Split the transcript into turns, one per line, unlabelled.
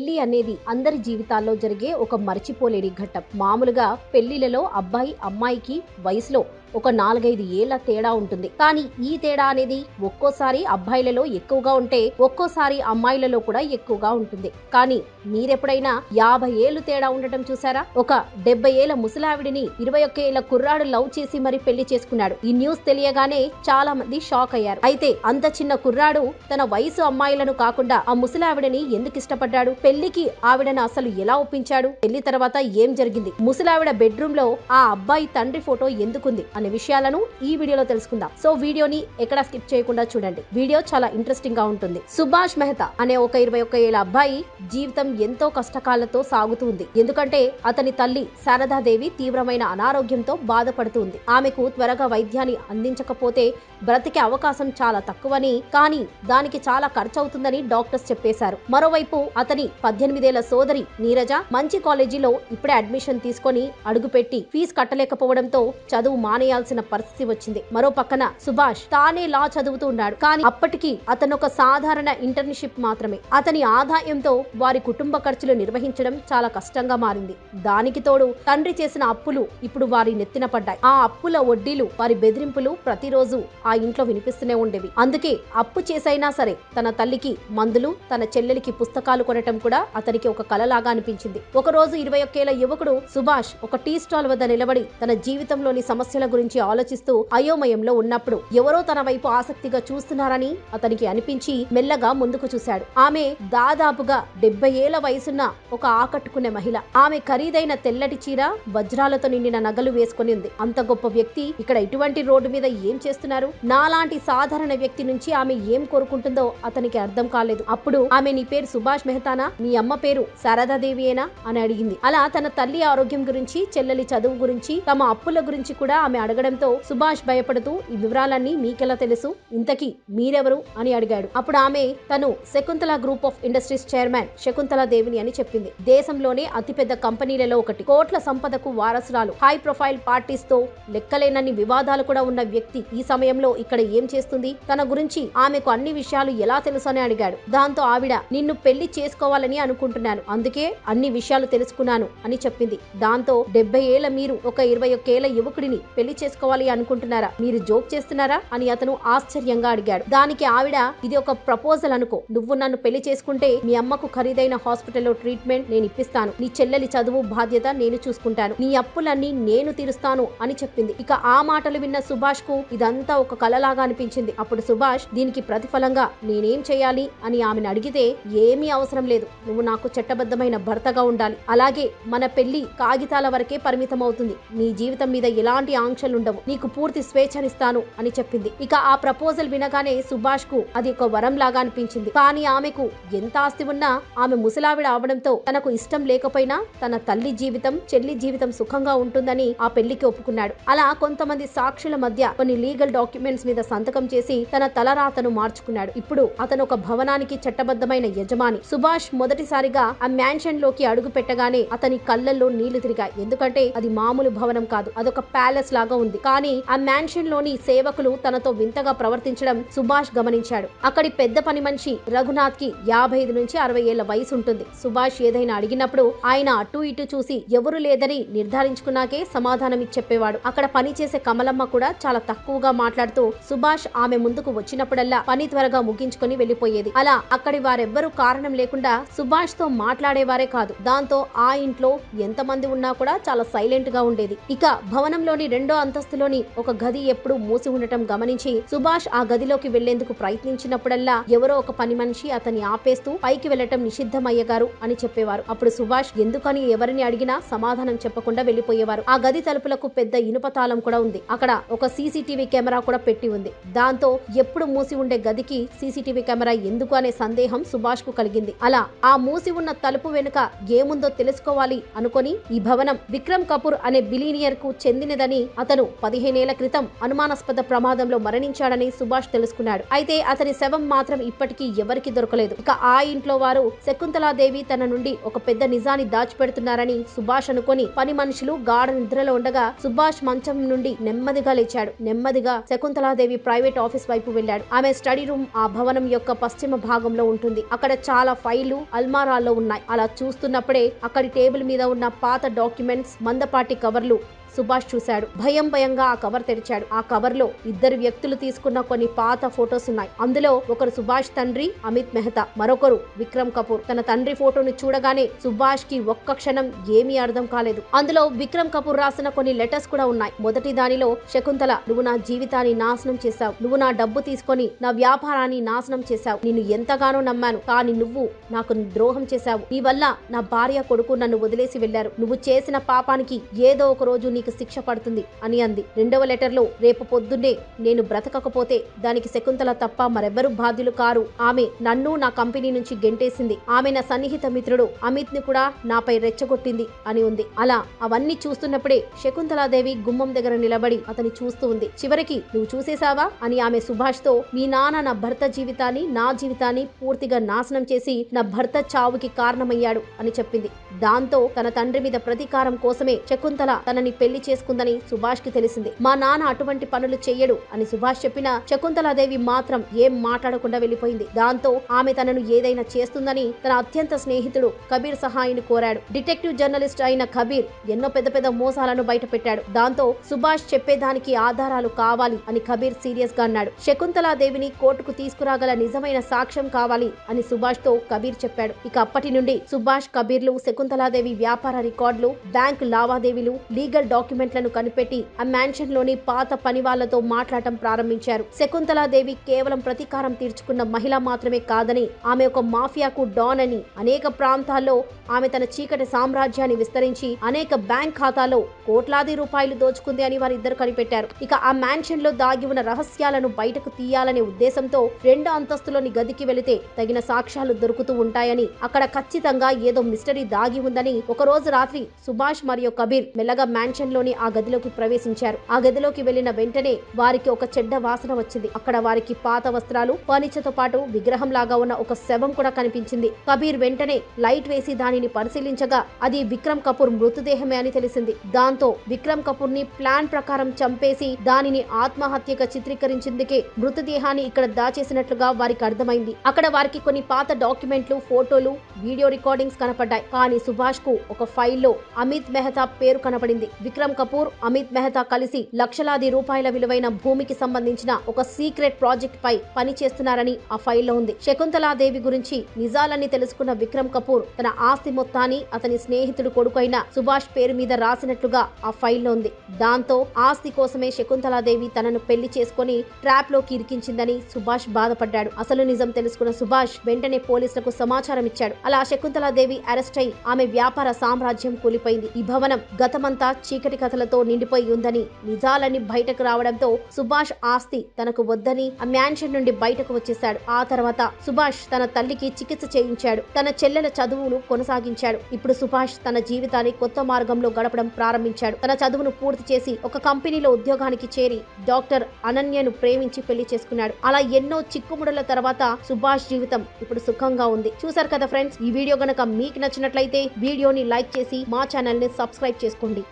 పెళ్ళి అనేది అందరి జీవితాల్లో జరిగే ఒక మర్చిపోలేని ఘట్టం. మామూలుగా పెళ్ళిలలో అబ్బాయి అమ్మాయికి వయసులో ఒక నాలుగైదు ఏళ్ళ తేడా ఉంటుంది. కానీ ఈ తేడా అనేది ఒక్కోసారి అబ్బాయిలలో ఎక్కువగా ఉంటే ఒక్కోసారి అమ్మాయిలలో కూడా ఎక్కువగా ఉంటుంది. కానీ మీరెప్పుడైనా యాభై ఏళ్ళు తేడా ఉండటం చూసారా ఒక డెబ్బై ఏళ్ళ ముసలావిడిని ఇరవై ఒక్క ఏళ్ళ కుర్రాడు లవ్ చేసి మరి పెళ్ళి చేసుకున్నాడు. ఈ న్యూస్ తెలియగానే చాలా మంది షాక్ అయ్యారు. అయితే అంత చిన్న కుర్రాడు తన వయసు అమ్మాయిలను కాకుండా ఆ ముసలావిడని ఎందుకు ఇష్టపడ్డాడు? పెళ్ళికి ఆవిడను అసలు ఎలా ఒప్పించాడు? పెళ్ళి తర్వాత ఏం జరిగింది? ముసలావిడ బెడ్రూమ్లో ఆ అబ్బాయి తండ్రి ఫోటో ఎందుకుంది? అనే విషయాలను ఈ వీడియోలో తెలుసుకుందాం. సో వీడియోని ఎక్కడ స్కిప్ చేయకుండా చూడండి. వీడియో చాలా ఇంట్రెస్టింగ్గా ఉంటుంది. సుభాష్ మెహతా అనే ఒక ఇరవై ఒక్క ఏళ్ళ అబ్బాయి జీవితం ఎంతో కష్టకాలతో సాగుతుంది ఎందుకంటే అతని తల్లి శారదాదేవి తీవ్రమైన అనారోగ్యంతో బాధపడుతుంది ఆమెకు త్వరగా వైద్యాన్ని అందించకపోతే బ్రతికే అవకాశం చాలా తక్కువని కానీ దానికి చాలా ఖర్చు అవుతుందని డాక్టర్స్ చెప్పేశారు. మరోవైపు అతని పద్దెనిమిదేళ్ళ సోదరి నీరజ మంచి కాలేజీలో ఇప్పుడే అడ్మిషన్ తీసుకొని అడుగుపెట్టి ఫీజు కట్టలేకపోవడంతో చదువు మానే చేయాల్సిన పరిస్థితి వచ్చింది. మరో పక్కన సుభాష్ తానే లా చదువుతూ ఉన్నాడు. కానీ అప్పటికి అతను ఒక సాధారణ ఇంటర్న్షిప్ మాత్రమే. అతని ఆదాయంతో వారి కుటుంబ ఖర్చులు నిర్వహించడం చాలా కష్టంగా మారింది. దానికి తోడు తండ్రి చేసిన అప్పులు ఇప్పుడు వారి నెత్తిన పడ్డాయి. ఆ అప్పుల వడ్డీలు వారి బెదిరింపులు ప్రతిరోజు ఆ ఇంట్లో వినిపిస్తూనే ఉండేవి. అందుకే అప్పు చేసైనా సరే తన తల్లికి మందులు తన చెల్లెలికి పుస్తకాలు కొనటం కూడా అతనికి ఒక కలలాగా అనిపించింది. ఒక రోజు ఇరవై ఒక్కేళ్ళ యువకుడు సుభాష్ ఒక టీ స్టాల్ వద్ద నిలబడి తన జీవితంలోని సమస్యల గురించి ఆలోచిస్తూ అయోమయంలో ఉన్నప్పుడు ఎవరో తన వైపు ఆసక్తిగా చూస్తున్నారని అతనికి అనిపించి మెల్లగా ముందుకు చూశాడు. ఆమె దాదాపుగా డెబ్బై ఏళ్ళ వయసున్న ఒక ఆకట్టుకునే మహిళ. ఆమె ఖరీదైన తెల్లటి చీర వజ్రాలతో నిండిన నగలు వేసుకుని ఉంది. అంత గొప్ప వ్యక్తి ఇక్కడ ఇటువంటి రోడ్డు మీద ఏం చేస్తున్నారు? నాలాంటి సాధారణ వ్యక్తి నుంచి ఆమె ఏం కోరుకుంటుందో అతనికి అర్థం కాలేదు. అప్పుడు ఆమె నీ పేరు సుభాష్ మెహతానా? మీ అమ్మ పేరు శారదాదేవియేనా? అని అడిగింది. అలా తన తల్లి ఆరోగ్యం గురించి చెల్లెలి చదువు గురించి తమ అప్పుల గురించి కూడా ఆమె అడగడంతో సుభాష్ భయపడుతూ ఈ వివరాలన్నీ మీకెలా తెలుసు? ఇంతకీ మీరెవరు? అని అడిగాడు. అప్పుడు ఆమె తను Shakuntala group of industries chairman Shakuntala దేవిని అని చెప్పింది. దేశంలోనే అతిపెద్ద కంపెనీలలో ఒకటి. కోట్ల సంపదకు వారసురాలు. హై ప్రొఫైల్ పార్టీస్తో లెక్కలేనన్ని వివాదాలు కూడా ఉన్న వ్యక్తి ఈ సమయంలో ఇక్కడ ఏం చేస్తుంది? తన గురించి ఆమెకు అన్ని విషయాలు ఎలా తెలుసు అని అడిగాడు. దాంతో ఆవిడ నిన్ను పెళ్ళి చేసుకోవాలని అనుకుంటున్నాను. అందుకే అన్ని విషయాలు తెలుసుకున్నాను అని చెప్పింది. దాంతో డెబ్బై ఏళ్ళ మీరు ఒక ఇరవై ఒక్కేళ్ళ యువకుడిని పెళ్ళి చేసుకోవాలి అనుకుంటున్నారా? మీరు జోక్ చేస్తున్నారా? అని అతను ఆశ్చర్యంగా అడిగాడు. దానికి ఆవిడ ఇది ఒక ప్రపోజల్ అనుకో. నువ్వు నన్ను పెళ్ళి చేసుకుంటే మీ అమ్మకు ఖరీదైన హాస్పిటల్లో ట్రీట్మెంట్ నేను ఇప్పిస్తాను. నీ చెల్లెలి చదువు బాధ్యత నేను చూసుకుంటాను. నీ అప్పులన్నీ నేను తీరుస్తాను అని చెప్పింది. ఇక ఆ మాటలు విన్న సుభాష్కు ఇదంతా ఒక కలలాగా అనిపించింది. అప్పుడు సుభాష్ దీనికి ప్రతిఫలంగా నేనేం చేయాలి అని ఆమెను అడిగితే ఏమీ అవసరం లేదు. నువ్వు నాకు చట్టబద్ధమైన భర్తగా ఉండాలి. అలాగే మన పెళ్ళి కాగితాల వరకే పరిమితం అవుతుంది నీ జీవితం మీద ఎలాంటి ఆంక్షలు ఉండవు నీకు పూర్తి స్వేచ్ఛనిస్తాను అని చెప్పింది. ఇక ఆ ప్రపోజల్ వినగానే సుభాష్కు అది ఒక వరం లాగా అనిపించింది. కానీ ఆమెకు ఎంత ఆస్తి ఉన్నా ఆమె ముసలావిడ అవడంతో తనకు ఇష్టం లేకపోయినా తన తల్లి జీవితం చెల్లి జీవితం సుఖంగా ఉంటుందని ఆ పెళ్ళికి ఒప్పుకున్నాడు. అలా కొంతమంది సాక్షుల మధ్య కొన్ని లీగల్ డాక్యుమెంట్స్ మీద సంతకం చేసి తన తలరాతను మార్చుకున్నాడు. ఇప్పుడు అతను ఒక భవనానికి చట్టబద్ధమైన యజమాని. సుభాష్ మొదటిసారిగా ఆ మ్యాన్షన్లోకి అడుగు పెట్టగానే అతని కళ్ళల్లో నీళ్ళు తిరిగాయి. ఎందుకంటే అది మామూలు భవనం కాదు. అదొక ప్యాలెస్ లాగా ఉంది. కానీ ఆ మ్యాన్షన్లోని సేవకులు తనతో వింతగా ప్రవర్తించడం సుభాష్ గమనించాడు. అక్కడి పెద్ద పని మనిషి రఘునాథ్కి యాభై ఐదు నుంచి అరవై ఏళ్ళ వయసు ఉంటుంది. సుభాష్ ఏదైనా అడిగినప్పుడు ఆయన అటు ఇటు చూసి ఎవరు లేదని నిర్ధారించుకున్నాకే సమాధానం ఇచ్చి చెప్పేవాడు. అక్కడ పనిచేసే కమలమ్మ కూడా చాలా తక్కువగా మాట్లాడుతూ సుభాష్ ఆమె ముందుకు వచ్చినప్పుడల్లా పని త్వరగా ముగించుకొని వెళ్ళిపోయేది అలా అక్కడి వారెవ్వరూ కారణం లేకుండా సుభాష్తో మాట్లాడేవారే కాదు. దాంతో ఆ ఇంట్లో ఎంతమంది ఉన్నా కూడా చాలా సైలెంట్గా ఉండేది. ఇక భవనంలోని రెండో అంతస్తులోని ఒక గది ఎప్పుడూ మూసి ఉండటం గమనించి సుభాష్ ఆ గదిలోకి వెళ్ళేందుకు ప్రయత్నించినప్పుడల్లా ఎవరో ఒక పని మనిషి అతన్ని ఆపేస్తూ పైకి వెళ్ళటం నిషిద్ధమయ్యగారు అని చెప్పేవారు. అప్పుడు సుభాష్ ఎందుకని ఎవరిని అడిగినా సమాధానం చెప్పకుండా వెళ్ళిపోయేవారు ఆ గది తలుపులకు పెద్ద ఇనుప తాళం కూడా ఉంది. అక్కడ ఒక సీసీటీవీ కెమెరా కూడా పెట్టి ఉంది. దాంతో ఎప్పుడు మూసి ఉండే గదికి సీసీటీవీ కెమెరా ఎందుకు అనే సందేహం సుభాష్కు కలిగింది. అలా ఆ మూసి ఉన్న తలుపు వెనుక ఏముందో తెలుసుకోవాలి అనుకొని ఈ భవనం విక్రమ్ కపూర్ అనే బిలీనియర్కు చెందినదని అతను అతను పదిహేనేళ్ళ క్రితం అనుమానాస్పద ప్రమాదంలో మరణించాడని సుభాష్ తెలుసుకున్నాడు. అయితే అతని శవం మాత్రం ఇప్పటికీ ఎవరికీ దొరకలేదు. ఇక ఆ ఇంట్లో వారు శకుంతలాదేవి తన నుండి ఒక పెద్ద నిజాన్ని దాచిపెడుతున్నారని సుభాష్ అనుకొని పని మనుషులు గాఢ నిద్రలో ఉండగా సుభాష్ మంచం నుండి నెమ్మదిగా లేచాడు. నెమ్మదిగా శకుంతలాదేవి ప్రైవేట్ ఆఫీస్ వైపు వెళ్ళాడు. ఆమె స్టడీ రూమ్ ఆ భవనం యొక్క పశ్చిమ భాగంలో ఉంటుంది. అక్కడ చాలా ఫైళ్ళు అల్మారాల్లో ఉన్నాయి. అలా చూస్తున్నప్పుడే అక్కడి టేబుల్ మీద ఉన్న పాత డాక్యుమెంట్స్ మందపాటి కవర్లు సుభాష్ చూశాడు. భయం భయంగా ఆ కవర్ తెరిచాడు. ఆ కవర్లో ఇద్దరు వ్యక్తులు తీసుకున్న కొన్ని పాత ఫొటోస్ ఉన్నాయి. అందులో ఒకరు సుభాష్ తండ్రి అమిత్ మెహతా. మరొకరు విక్రమ్ కపూర్. తన తండ్రి ఫోటోని చూడగానే సుభాష్కి ఒక్క క్షణం ఏమీ అర్థం కాలేదు. అందులో విక్రమ్ కపూర్ రాసిన కొన్ని లెటర్స్ కూడా ఉన్నాయి. మొదటి దానిలో శకుంతల నువ్వు నా జీవితాన్ని నాశనం చేశావు. నువ్వు నా డబ్బు తీసుకొని నా వ్యాపారాన్ని నాశనం చేశావు. నిన్ను ఎంతగానో నమ్మాను. కానీ నువ్వు నాకు ద్రోహం చేశావు. నీ వల్ల నా భార్య కొడుకు నన్ను వదిలేసి వెళ్ళారు నువ్వు చేసిన పాపానికి ఏదో ఒక రోజు నీకు శిక్ష పడుతుంది అని అంది. రెండవ లెటర్లో రేపు పొద్దున్నే నేను బ్రతకకపోతే దానికి శకుంతల తప్ప మరెవ్వరూ బాధ్యులు కారు. ఆమె నన్ను నా కంపెనీ నుంచి గెంటేసింది. ఆమె నా సన్నిహిత మిత్రుడు. అమిత్ని కూడా నాపై రెచ్చగొట్టింది అని ఉంది. అలా అవన్నీ చూస్తున్నప్పుడే శకుంతలాదేవి గుమ్మం దగ్గర నిలబడి అతని చూస్తూ ఉంది. చివరికి నువ్వు చూసేశావా? అని ఆమె సుభాష్తో మీ నాన్న నా భర్త జీవితాన్ని నా జీవితాన్ని పూర్తిగా నాశనం చేసి నా భర్త చావుకి కారణమయ్యాడు అని చెప్పింది. దాంతో తన తండ్రి మీద ప్రతీకారం కోసమే శకుంతల తనని పెళ్ళి చేసుకుందని సుభాష్కి తెలిసింది. మా నాన్న అటువంటి పనులు చెయ్యడు అని సుభాష్ చెప్పిన శకుంతలాదేవి మాత్రం ఏం మాట్లాడకుండా వెళ్ళిపోయింది దాంతో ఆమె తనను ఏదైనా చేస్తుందని తన అత్యంత స్నేహితుడు కబీర్ సహాయిని కోరాడు. డిటెక్టివ్ జర్నలిస్ట్ అయిన కబీర్ ఎన్నో పెద్ద పెద్ద మోసాలను బయటపెట్టాడు. దాంతో సుభాష్ చెప్పేదానికి ఆధారాలు కావాలి అని కబీర్ సీరియస్గా అన్నాడు. శకుంతలాదేవిని కోర్టుకు తీసుకురాగల నిజమైన సాక్ష్యం కావాలి అని సుభాష్తో కబీర్ చెప్పాడు. ఇక అప్పటి నుండి సుభాష్ కబీర్లు శకుంతలాదేవి వ్యాపార రికార్డులు బ్యాంకు లావాదేవీలు లీగల్ డాక్యుమెంట్లను కనిపెట్టి ఆ మ్యాన్షన్లోని పాత పని వాళ్ళతో మాట్లాడటం ప్రారంభించారు. శకుంతలాదేవి కేవలం ప్రతీకారం తీర్చుకున్న మహిళ మాత్రమే కాదని ఆమె ఒక మాఫియాకు డాన్ అని అనేక ప్రాంతాల్లో ఆమె తన చీకటి సామ్రాజ్యాన్ని విస్తరించి అనేక బ్యాంక్ ఖాతాలో కోట్లాది రూపాయలు దోచుకుంది అని వారిద్దరు కనిపెట్టారు. ఇక ఆ మ్యాన్షన్లో దాగి ఉన్న రహస్యాలను బయటకు తీయాలనే ఉద్దేశంతో రెండు అంతస్తులోని గదికి వెళితే తగిన సాక్ష్యాలు దొరుకుతూ ఉంటాయని అక్కడ ఖచ్చితంగా ఏదో మిస్టరీ దాగి ఉందని ఒక రోజు రాత్రి సుభాష్ మరియు కబీర్ మెల్లగా మ్యాన్షన్లోని ఆ గదిలోకి ప్రవేశించారు. ఆ గదిలోకి వెళ్ళిన వెంటనే వారికి ఒక చెడ్డ వాసన వచ్చింది. అక్కడ వారికి పాత వస్త్రాలు ఫర్నిచర్తో పాటు విగ్రహం లాగా ఉన్న ఒక శవం కూడా కనిపించింది. కబీర్ వెంటనే లైట్ వేసి దానిని పరిశీలించగా అది విక్రమ్ కపూర్ మృతదేహమే అని తెలిసింది. దాంతో విక్రమ్ కపూర్ని ప్లాన్ ప్రకారం చంపేసి దానిని ఆత్మహత్యగా చిత్రీకరించిందికే మృతదేహాన్ని ఇక్కడ దాచేసినట్లుగా వారికి అర్థమైంది. అక్కడ వారికి కొన్ని పాత డాక్యుమెంట్లు ఫోటోలు వీడియో రికార్డింగ్స్ కనపడ్డాయి. కానీ సుభాష్కు ఒక ఫైల్లో అమిత్ మెహతా పేరు కనపడింది. విక్రమ్ కపూర్ అమిత్ మెహతా కలిసి లక్షలాది రూపాయల విలువైన భూమికి సంబంధించిన ఒక సీక్రెట్ ప్రాజెక్ట్ పై పని చేస్తున్నారని ఆ ఫైల్లో ఉంది. శకుంతలాదేవి గురించి నిజాలన్నీ తెలుసుకున్న విక్రమ్ కపూర్ తన ఆస్తి మొత్తాన్ని అతని స్నేహితుడు కొడుకైన సుభాష్ పేరు మీద రాసినట్లుగా ఆ ఫైల్లో ఉంది. దాంతో ఆస్తి కోసమే శకుంతలాదేవి తనను పెళ్ళి చేసుకుని ట్రాప్లోకి ఇరికించిందని సుభాష్ బాధపడ్డాడు. అసలు నిజం తెలుసుకున్న సుభాష్ వెంటనే పోలీసులకు సమాచారం ఇచ్చాడు. అలా శకుంతలాదేవి అరెస్ట్ అయి ఆమె వ్యాపార సామ్రాజ్యం కూలిపోయింది. ఈ భవనం గతమంతా చీకటి కథలతో నిండిపోయి ఉందని నిజాలన్నీ బయటకు రావడంతో సుభాష్ ఆస్తి తనకు వద్దని ఆ మ్యాన్షన్ నుండి బయటకు వచ్చేశాడు. ఆ తర్వాత సుభాష్ తన తల్లికి చికిత్స చేయించాడు. తన చెల్లెల చదువును కొనసాగించాడు. ఇప్పుడు సుభాష్ తన జీవితాన్ని కొత్త మార్గంలో గడపడం ప్రారంభించాడు. తన చదువును పూర్తి చేసి ఒక కంపెనీలో ఉద్యోగానికి చేరి డాక్టర్ అనన్యను ప్రేమించి పెళ్ళి చేసుకున్నాడు. అలా ఎన్నో చిక్కుముడుల తర్వాత సుభాష్ జీవితం ఇప్పుడు సుఖంగా ఉంది. చూసారు కదా ఫ్రెండ్స్? ఈ వీడియో గనక మీకు నచ్చినట్లయితే వీడియోని లైక్ చేసి మా ఛానల్ని సబ్స్క్రైబ్ చేసుకోండి.